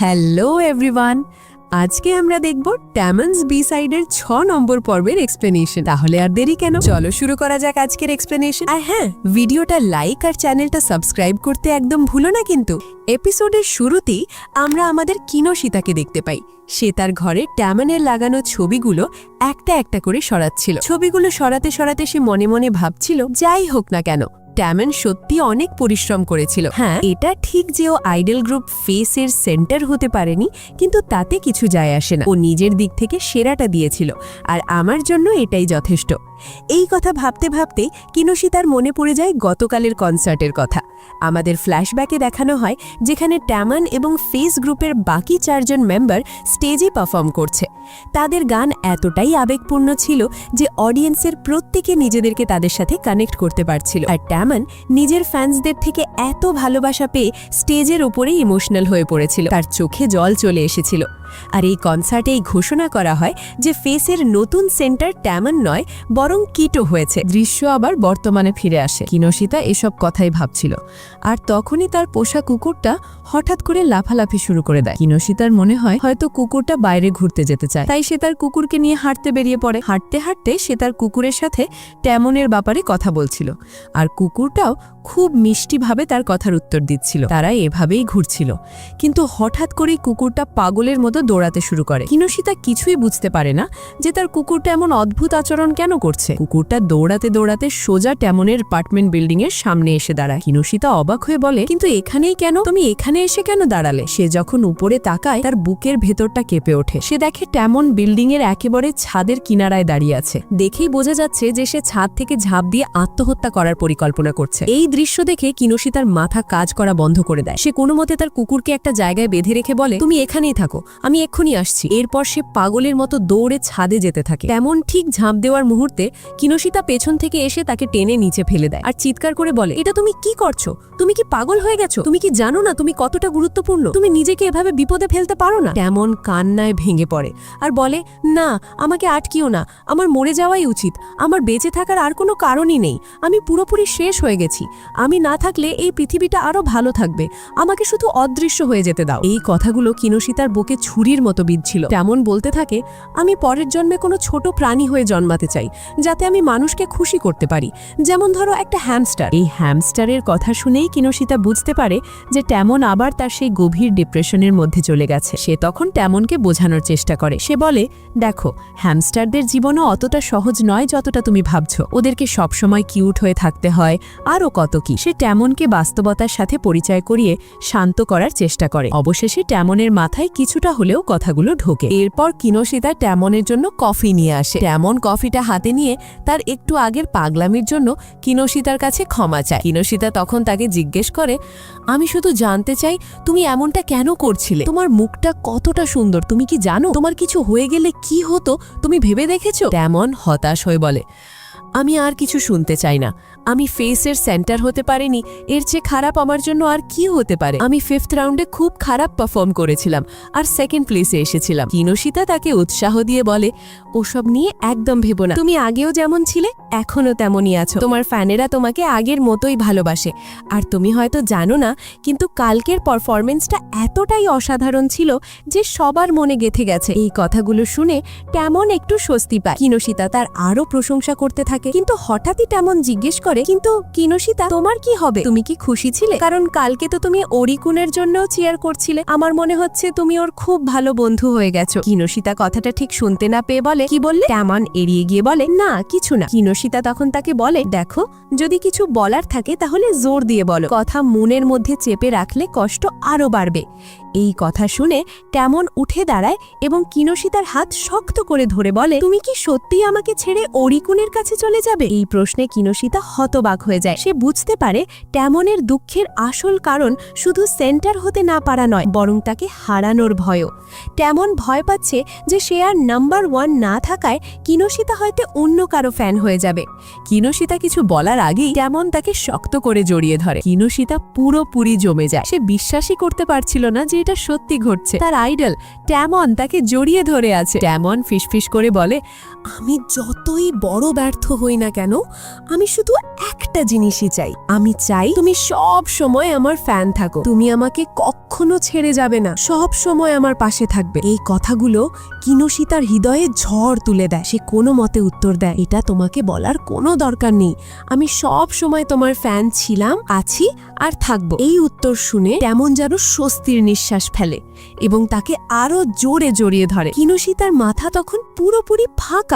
Hello everyone, আজকে আমরা দেখব ট্যামন্স বি সাইডের ছ নম্বর পর্বের এক্সপ্লেনেশন তাহলে আর দেরি কেন? চলো শুরু করা যাক আজকের এক্সপ্লেনেশন আর হ্যাঁ ভিডিওটা লাইক আর চ্যানেলটা সাবস্ক্রাইব করতে একদম ভুলো না কিন্তু। এপিসোডের শুরুতেই আমরা আমাদের কিনোশিতাকে দেখতে পাই। সে তার ঘরে ট্যামনের লাগানো ছবিগুলো একটা একটা করে সরাচ্ছিল। ছবিগুলো সরাতে সরাতে সে মনে মনে ভাবছিল, যাই হোক না কেন ট্যামন সত্যি অনেক পরিশ্রম করেছিল। হ্যাঁ। এটা ঠিক যে ও আইডল গ্রুপ ফেসের সেন্টার হতে পারেনি কিন্তু তাতে কিছু যায় আসে না। ও নিজের দিক থেকে সেরাটা দিয়েছিল আর আমার জন্য এটাই যথেষ্ট। এই কথা ভাবতে ভাবতে কিনসি তার মনে পড়ে যায় গতকালের কনসার্টের কথা। আমাদের ফ্ল্যাশব্যাকে দেখানো হয় যেখানে ট্যামান এবং ফেস গ্রুপের বাকি চারজন মেম্বার স্টেজে পারফর্ম করছে। তাদের গান এতটাই আবেগপূর্ণ ছিল যে অডিয়েন্সের প্রত্যেকে নিজেদেরকে তাদের সাথে কানেক্ট করতে পারছিল। আর ট্যামান নিজের ফ্যান্সদের থেকে এত ভালোবাসা পেয়ে স্টেজের ওপরেই ইমোশনাল হয়ে পড়েছিল। তার চোখে জল চলে এসেছিল। আর এই কনসার্টেই ঘোষণা করা হয় যে ফেসের নতুন সেন্টার ট্যামন নয়, বরং কিটো হয়েছে। দৃশ্য আবার বর্তমানে ফিরে আসে। কিনসিতা এসব কথাই ভাবছিল। আর তখনই তার পোষা কুকুরটা হঠাৎ করে লাফালাফি শুরু করে দেয়। কিনসিতার মনে হয়, হয়তো কুকুরটা বাইরে ঘুরতে যেতে চায়। তাই সে তার কুকুরকে নিয়ে হাঁটতে বেরিয়ে পড়ে। হাঁটতে হাঁটতে সে তার কুকুরের সাথে ট্যামনের ব্যাপারে কথা বলছিল। আর কুকুরটাও খুব মিষ্টিভাবে তার কথার উত্তর দিচ্ছিল। তারা এভাবেই ঘুরছিল। কিন্তু হঠাৎ করেই কুকুরটা পাগলের মতো দৌড়াতে শুরু করে। কিনসিতা কিছুই বুঝতে পারে না যে তার কুকুরটা এমন অদ্ভুত আচরণ কেন করছে। কুকুরটা দৌড়াতে দৌড়াতে সোজা ট্যামনের অ্যাপার্টমেন্ট বিল্ডিং এর সামনে এসে দাঁড়ায়। কিনসিতা অবাক হয়ে বলে, কিন্তু এখানেই কেন? তুমি এখানে এসে কেন দাঁড়ালে? সে যখন উপরে তাকায়, তার বুকের ভেতরটা কেঁপে ওঠে। সে দেখে ট্যামন বিল্ডিং এর একেবারে ছাদের কিনারায় দাঁড়িয়ে আছে। দেখেই বোঝা যাচ্ছে যে সে ছাদ থেকে ঝাঁপ দিয়ে আত্মহত্যা করার পরিকল্পনা করছে। এই দৃশ্য দেখে কিনসি তার মাথা কাজ করা বন্ধ করে দেয়। সে কোনো মতে তার কুকুরকে একটা জায়গায় বেঁধে রেখে বলে, তুমি এখানেই থাকো, আমি এক্ষুনি আসছি। এরপর সে পাগলের মতো দৌড়ে ছাদে যেতে থাকে। তেমন ঠিক ঝাঁপ দেওয়ার মুহূর্তে কিনসিতা পেছন থেকে এসে তাকে টেনে নিচে ফেলে দেয় আর চিৎকার করে বলে, এটা তুমি কি করছ? তুমি কি পাগল হয়ে গেছো? তুমি কি জানো না তুমি কতটা গুরুত্বপূর্ণ? তুমি নিজেকে এভাবে বিপদে ফেলতে পারো না? তেমন কান্নায় ভেঙে পড়ে আর বলে, না, আমাকে আটকিও না। আমার মরে যাওয়াই উচিত। আমার বেঁচে থাকার আর কোনো কারণই নেই। আমি পুরোপুরি শেষ হয়ে গেছি। আমি না থাকলে এই পৃথিবীটা আরও ভালো থাকবে। আমাকে শুধু অদৃশ্য হয়ে যেতে দাও। এই কথাগুলো কিনসিতার বুকে ছুরির মতো বিঁধছিল। তেমন বলতে থাকে, আমি পরের জন্মে কোনো ছোট প্রাণী হয়ে জন্মাতে চাই, যাতে আমি মানুষকে খুশি করতে পারি। যেমন ধরো একটা হ্যামস্টার। এই হ্যামস্টারের কথা শুনেই কিনসিতা বুঝতে পারে যে তেমন আবার তার সেই গভীর ডিপ্রেশনের মধ্যে চলে গেছে। সে তখন তেমনকে বোঝানোর চেষ্টা করে। সে বলে, দেখো, হ্যামস্টারদের জীবনও অতটা সহজ নয় যতটা তুমি ভাবছ। ওদেরকে সবসময় কিউট হয়ে থাকতে হয়, আরও কত কি? সে ট্যামনকে বাস্তবতার সাথে পরিচয় করিয়ে শান্ত করার চেষ্টা করে। অবশেষে ট্যামনের মাথায় কিছুটা হলেও কথাগুলো ঢোকে। এরপর কিনসিতা ট্যামনের জন্য কফি নিয়ে আসে। ট্যামন কফিটা হাতে নিয়ে তার একটু আগের পাগলামির জন্য কিনসিতার কাছে ক্ষমা চায়। কিনসিতা তখন তাকে জিজ্ঞেস করে, আমি শুধু জানতে চাই, তুমি এমনটা কেন করছিলে? তোমার মুখটা কতটা সুন্দর, তুমি কি জানো? তোমার কিছু হয়ে গেলে কি হতো? তুমি ভেবে দেখেছ? তেমন হতাশ হয়ে বলে আমি আর কিছু শুনতে চাই না। আমি ফেসের সেন্টার হতে পারিনি, এর চেয়ে খারাপ আমার জন্য আর কি হতে পারে? আমি ফিফথ রাউন্ডে খুব খারাপ পারফর্ম করেছিলাম, আর সেকেন্ড প্লেসে এসেছিলাম। কিনসিতা তাকে উৎসাহ দিয়ে বলে, ওসব নিয়ে একদম ভেবো না। তুমি আগেও যেমন ছিলে এখনও তেমনই আছো। তোমার ফ্যানেরা তোমাকে আগের মতোই ভালোবাসে। আর তুমি হয়তো জানো না, কিন্তু কালকের পারফরমেন্সটা এতটাই অসাধারণ ছিল যে সবার মনে গেথে গেছে। এই কথাগুলো শুনে তেমন একটু স্বস্তি পায়। কিনসিতা তার আরও প্রশংসা করতে থাকে। কিন্তু হঠাৎই তেমন জিজ্ঞেস করে, কিন্তু কিনসিতা, তোমার কি হবে? তুমি কি খুশি ছিলে? কারণ কালকে তো তুমি অরিকুনের জন্যও চেয়ার করছিলে। আমার মনে হচ্ছে তুমি ওর খুব ভালো বন্ধু হয়ে গেছো। কিনসিতা কথাটা ঠিক শুনতে না পেয়ে বলে, কি বললে? তেমন এড়িয়ে গিয়ে বলে, না, কিছু না। কিনসিতা তখন তাকে বলে, দেখো, যদি কিছু বলার থাকে তাহলে জোর দিয়ে বলো। কথা মনের মধ্যে চেপে রাখলে কষ্ট আরও বাড়বে। এই কথা শুনে তেমন উঠে দাঁড়ায় এবং কিনসিতার হাত শক্ত করে ধরে বলে, তুমি কি সত্যিই আমাকে ছেড়ে অরিকুনের কাছে চলে যাবে? এই প্রশ্নে কিনসিতা হতবাক হয়ে যায়। সে বুঝতে পারে তেমনের দুঃখের আসল কারণ শুধু সেন্টার হতে না পারা নয়, বরং তাকে হারানোর ভয়ও। তেমন ভয় পাচ্ছে যে সে আর নাম্বার ওয়ান না থাকায় কিনসিতা হয়তো অন্য কারও ফ্যান হয়ে যাবে। কিনসিতা কিছু বলার আগেই তেমন তাকে শক্ত করে জড়িয়ে ধরে। কিনসিতা পুরোপুরি জমে যায়। সে বিশ্বাসই করতে পারছিল না যে এটা সত্যি ঘটছে। তার আইডল ট্যামন তাকে জড়িয়ে ধরে আছে। ট্যামন ফিসফিস করে বলে আমি যতই বড় ব্যর্থ হই না কেন, আমি শুধু একটা জিনিসই চাই। আমি চাই তুমি সব সময় আমার ফ্যান থাকো। তুমি আমাকে কখনো ছেড়ে যাবে না। সব সময় আমার পাশে থাকবে। এই কথাগুলো কিনসিতার হৃদয়ে ঝড় তুলে দেয়। সে কোনো মতে উত্তর দেয়। এটা তোমাকে বলার কোনো দরকার নেই। আমি সব সময় তোমার ফ্যান ছিলাম, আছি আর থাকব। এই উত্তর শুনে তেমন যেন স্বস্তির নিঃশ্বাস ফেলে এবং তাকে আরও জোরে জড়িয়ে ধরে। কিনসিতার মাথা তখন পুরোপুরি ফাঁকা।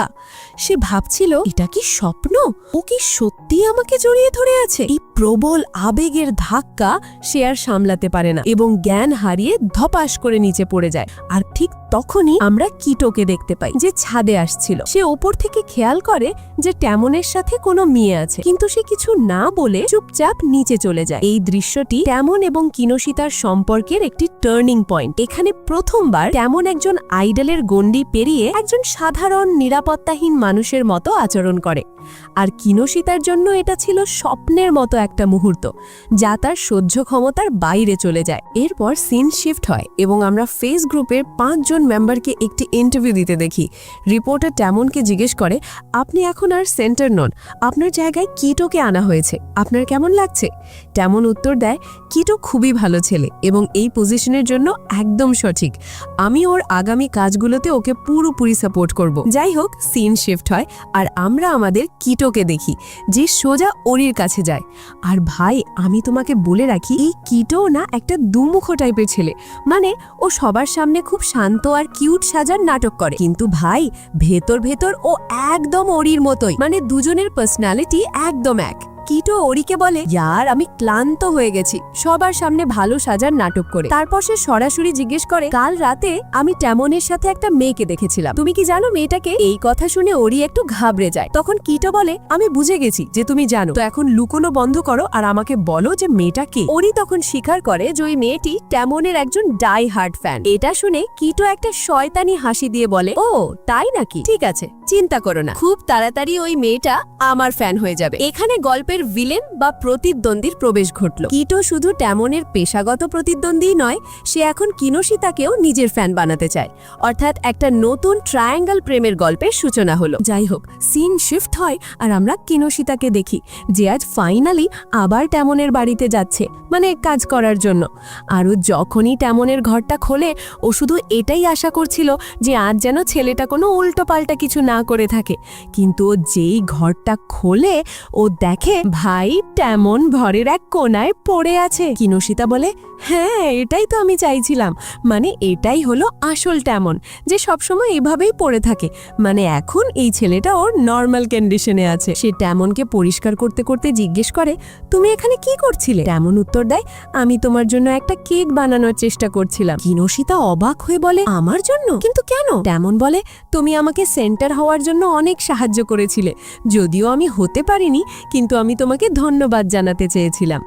সে ভাবছিল, এটা কি স্বপ্ন? ও কি সত্যি আমাকে জড়িয়ে ধরে আছে? এই প্রবল আবেগের ধাক্কা সে আর সামলাতে পারে না এবং জ্ঞান হারিয়ে ধপাস করে নিচে পড়ে যায়। আর ঠিক তখনই আমরা কিটোকে দেখতে পাই, যে ছাদে আসছিল। সে ওপর থেকে খেয়াল করে যে ট্যামনের সাথে কোনো মেয়ে আছে। কিন্তু সে কিছু না বলে চুপচাপ নিচে চলে যায়। এই দৃশ্যটি ট্যামন এবং কিনসিতার সম্পর্কের একটি টার্নিং পয়েন্ট। এখানে প্রথমবার তেমন একজন আইডলের গণ্ডি পেরিয়ে একজন সাধারণ নিরাপত্তাহীন মানুষের মতো আচরণ করে। আর কিনসিতার জন্য এটা ছিল স্বপ্নের মতো একটা মুহূর্ত, যা তার সহ্য ক্ষমতার বাইরে চলে যায়। এরপর সিন শিফট হয় এবং আমরা ফেস গ্রুপের পাঁচজন মেম্বারকে একটি ইন্টারভিউ দিতে দেখি। রিপোর্টার তেমনকে জিজ্ঞেস করে, আপনি এখন আর সেন্টার নন। আপনার জায়গায় কিটোকে আনা হয়েছে। আপনার কেমন লাগছে? তেমন উত্তর দেয়, কিটো খুবই ভালো ছেলে এবং এই পজিশনের জন্য একদম সঠিক। আমি ওর আগামী কাজগুলোতে ওকে পুরোপুরি সাপোর্ট করব। যাই হোক সিন শিফট হয় আর আমরা আমাদের কিটোকে দেখি, যে সোজা ওরির কাছে যায়। আর ভাই, আমি তোমাকে বলে রাখি, এই কিটো না একটা দুমুখো টাইপের ছেলে। মানে ও সবার সামনে খুব শান্ত আর কিউট সাজার নাটক করে। কিন্তু ভাই, ভেতর ভেতর ও একদম ওরির মতোই। মানে দুজনের পার্সোনালিটি একদম এক। কিটো ওরিকে বলে, ইয়ার, আমি ক্লান্ত হয়ে গেছি। সবার সামনে ভালো সাজার নাটক করে। তারপর সে সরাসরি জিজ্ঞেস করে, কাল রাতে আমি ট্যামনের সাথে একটা মেয়েকে দেখেছিলাম। তুমি কি জানো মেয়েটাকে? এই কথা শুনে ওরি একটু ঘাবড়ে যায়। তখন কিটো বলে, আমি বুঝে গেছি যে তুমি জানো। তো এখন লুকোনো বন্ধ করো আর আমাকে বলো যে মেয়েটা কে? ওরি তখন স্বীকার করে যে ওই মেয়েটি ট্যামনের একজন ডাই হার্ট ফ্যান। এটা শুনে কিটো একটা শয়তানি হাসি দিয়ে বলে, ও, তাই নাকি? ঠিক আছে, চিন্তা করো না। খুব তাড়াতাড়ি ওই মেয়েটা আমার ফ্যান হয়ে যাবে। এখানে গল্পের ভিলেন বা প্রতিদ্বন্দ্বীর প্রবেশ ঘটল। কিটো শুধু ট্যামনের পেশাগত প্রতিদ্বন্দ্বী নয়, সে এখন কিনোশিতাকেও নিজের ফ্যান বানাতে চায়। অর্থাৎ একটা নতুন ট্রায়াঙ্গেল প্রেমের গল্পের সূচনা হলো। যাই হোক, সিন শিফট হয় আর আমরা কিনোশিতাকে দেখি, যে আজ ফাইনালি আবার ট্যামনের বাড়িতে যাচ্ছে মানে কাজ করার জন্য। আরও যখনই ট্যামনের ঘরটা খোলে, ও শুধু এটাই আশা করছিল যে আজ যেন ছেলেটা কোনো উল্টোপাল্টা কিছু না করে থাকে। কিন্তু ও যেই ঘরটা খোলে, ও দেখে ভাই তেমন ঘরের এক কোনায় পড়ে আছে। কিনসিতা বলে হ্যাঁ এটাই তো আমি চাইছিলাম। মানে এটাই হলো আসল তেমন, যে সবসময় এভাবেই পড়ে থাকে। মানে এখন এই ছেলেটা ওর নর্মাল কন্ডিশনে আছে। সে তেমনকে পরিষ্কার করতে করতে জিজ্ঞেস করে, তুমি এখানে কি করছিলে? তেমন উত্তর দেয়, আমি তোমার জন্য একটা কেক বানানোর চেষ্টা করছিলাম। কিনসিতা অবাক হয়ে বলে, আমার জন্য? কিন্তু কেন? তেমন বলে, তুমি আমাকে সেন্টার হওয়ার জন্য অনেক সাহায্য করেছিলে। যদিও আমি হতে পারিনি, কিন্তু আমি তোমাকে ধন্যবাদ জানাতে চেয়েছিলাম।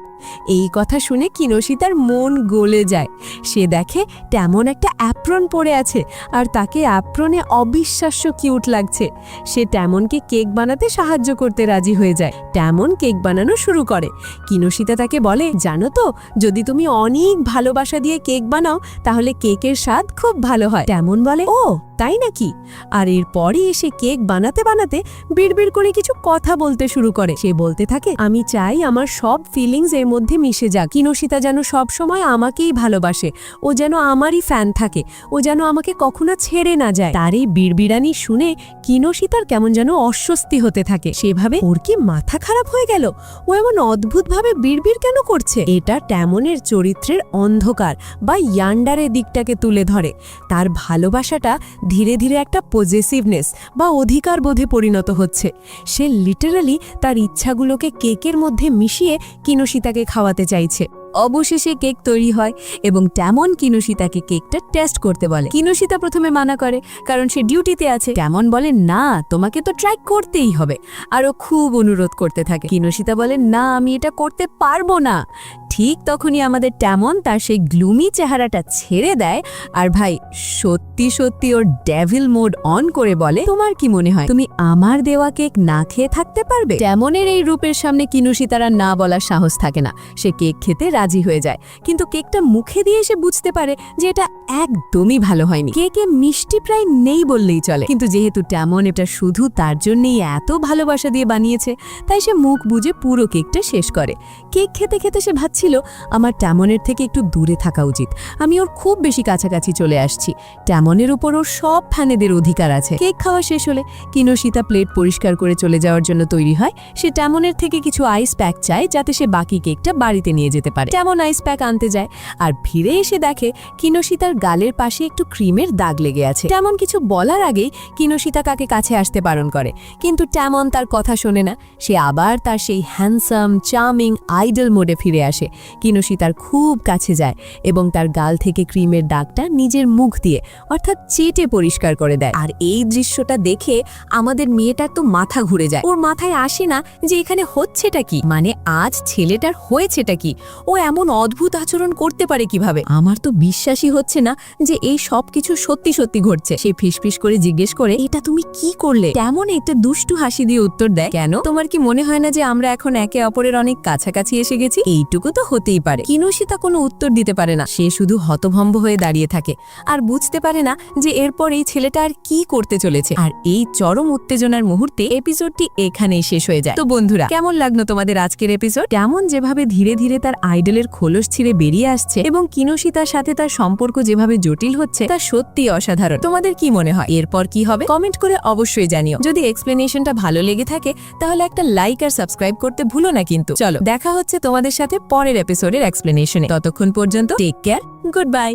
এই কথা শুনে কিনসিতার মন গলে যায়। সে দেখে তেমন একটা অ্যাপ্রন পরে আছে আর তাকে অ্যাপ্রনে অবিশ্বাস্য কিউট লাগছে। সে তেমনকে কেক বানাতে সাহায্য করতে রাজি হয়ে যায়। তেমন কেক বানানো শুরু করে। কিনসিতা তাকে বলে, জানো তো, যদি তুমি অনেক ভালোবাসা দিয়ে কেক বানাও, তাহলে কেকের স্বাদ খুব ভালো হয়। তেমন বলে, ও, তাই নাকি? আর এরপরই এসে কেক বানাতে বানাতে বিড়বিড় করে কিছু কথা বলতে শুরু করে। সে বলতে থাকে, আমি চাই আমার সব ফিলিংস এর মধ্যে মিশে যাক। কিনসিতা যেন সব সময় আমাকেই ভালোবাসে। ও যেন আমারই ফ্যান থাকে। ও যেন আমাকে কখনো ছেড়ে না যায়। তার এই বিড়বিড়ানি শুনে কিনসিতার কেমন যেন অস্বস্তি হতে থাকে। সেভাবে ওর কি মাথা খারাপ হয়ে গেল? ও এমন অদ্ভুতভাবে বিড়বিড় কেন করছে? এটা ট্যামনের চরিত্রের অন্ধকার বা ইয়ান্ডারের দিকটাকে তুলে ধরে। তার ভালোবাসাটা ধীরে ধীরে একটা পজেসিভনেস বা অধিকার বোধে পরিণত হচ্ছে। সে লিটারালি তার ইচ্ছাগুলোকে কেকের মধ্যে মিশিয়ে কিনসিতাকে খাওয়াতে চাইছে। অবশেষে কেক তৈরি হয় এবং তেমন কিনুসিতাকে কেকটা টেস্ট করতে বলে। কিনুসিতা প্রথমে মানা করে, কারণ সে ডিউটিতে আছে। তেমন বলে, না, তোমাকে তো ট্রাই করতেই হবে। আরও খুব অনুরোধ করতে থাকে। কিনুসিতা বলে, না, আমি এটা করতে পারব না। ঠিক তখনই আমাদের তেমন তার সেই গ্লুমি চেহারাটা ছেড়ে দেয়। আর ভাই, সত্যি সত্যি ওর ডেভিল মোড অন করে বলে, তোমার কি মনে হয়, তুমি আমার দেওয়া কেক না খেয়ে থাকতে পারবে? তেমনের এই রূপের সামনে কিনুশি তারা না বলার সাহস থাকে না। সে কেক খেতে রাজি হয়ে যায়। কিন্তু কেকটা মুখে দিয়ে সে বুঝতে পারে যে এটা একদমই ভালো হয়নি। কেকে মিষ্টি প্রায় নেই বললেই চলে। কিন্তু যেহেতু তেমন এটা শুধু তার জন্যই এত ভালোবাসা দিয়ে বানিয়েছে, তাই সে মুখ বুজে পুরো কেকটা শেষ করে। কেক খেতে খেতে সে ভাবছিল আমার ট্যামনের থেকে একটু দূরে থাকা উচিত। আমি ওর খুব বেশি কাছাকাছি চলে আসছি। ট্যামনের উপর ওর সব ফ্যানেদের অধিকার আছে। কেক খাওয়া শেষ হলে কিনোশিতা প্লেট পরিষ্কার করে চলে যাওয়ার জন্য তৈরি হয়। সে ট্যামনের থেকে কিছু আইস প্যাক চায়, যাতে সে বাকি কেকটা বাড়িতে নিয়ে যেতে পারে। তেমন আইস প্যাক আনতে যায় আর ফিরে এসে দেখে কিনোশিতার গালের পাশে একটু ক্রিমের দাগ লেগে আছে। তেমন কিছু বলার আগেই কিনোশিতা কাকে কাছে আসতে বারণ করে। কিন্তু ট্যামন তার কথা শোনে না। সে আবার তার সেই হ্যান্ডসাম চার্মিং আইডল মোডে ফিরে আসে। কিনোশিতার খুব কাছে যায় এবং তার গাল থেকে ক্রিমের দাগটা নিজের মুখ দিয়ে, অর্থাৎ চেটে পরিষ্কার করে দেয়। আর এই দৃশ্যটা দেখে আমাদের মেয়েটার তো মাথা ঘুরে যায়। ওর মাথায় আসে না যে এখানে হচ্ছেটা কি মানে আজ ছেলেটার হয়েছেটা কি, ও এমন অদ্ভুত আচরণ করতে পারে কীভাবে? আমার তো বিশ্বাসই হচ্ছে না যে এই সব কিছু সত্যি সত্যি ঘটছে। সে ফিসফিস করে জিজ্ঞেস করে, এটা তুমি কি করলে? তেমন একটা দুষ্টু হাসি দিয়ে উত্তর দেয়, কেন? তোমার কি মনে হয় না যে আমরা এখন একে অপরের অনেক কাছাকাছি এসে গেছি? এইটুকু তো হতেই পারে। কিনুশিতা কোনো উত্তর দিতে পারে না। সে শুধু হতভম্ব হয়ে দাঁড়িয়ে থাকে। আর বুঝতে পারে না যে এরপর এই ছেলেটা আর কি করতে চলেছে। আর এই চরম উত্তেজনার মুহূর্তে এপিসোডটি এখানেই শেষ হয়ে যায়। তো বন্ধুরা, কেমন লাগল তোমাদের আজকের এপিসোড? কেমন যেভাবে ধীরে ধীরে তার আইডলের খোলস ছিঁড়ে বেরিয়ে আসছে এবং কিনোশিতার সাথে তার সম্পর্ক যেভাবে জটিল হচ্ছে, তা সত্যি অসাধারণ। তোমাদের কি মনে হয়? এরপর কি হবে? কমেন্ট করে অবশ্যই জানিও। যদি এক্সপ্লেনেশনটা ভালো লেগে থাকে, তাহলে একটা লাইক আর সাবস্ক্রাইব করতে ভুলো না কিন্তু। চলো, দেখা হচ্ছে তোমাদের সাথে পরের এপিসোডের এক্সপ্লেনেশনে ততক্ষণ পর্যন্ত টেক কেয়ার গুড বাই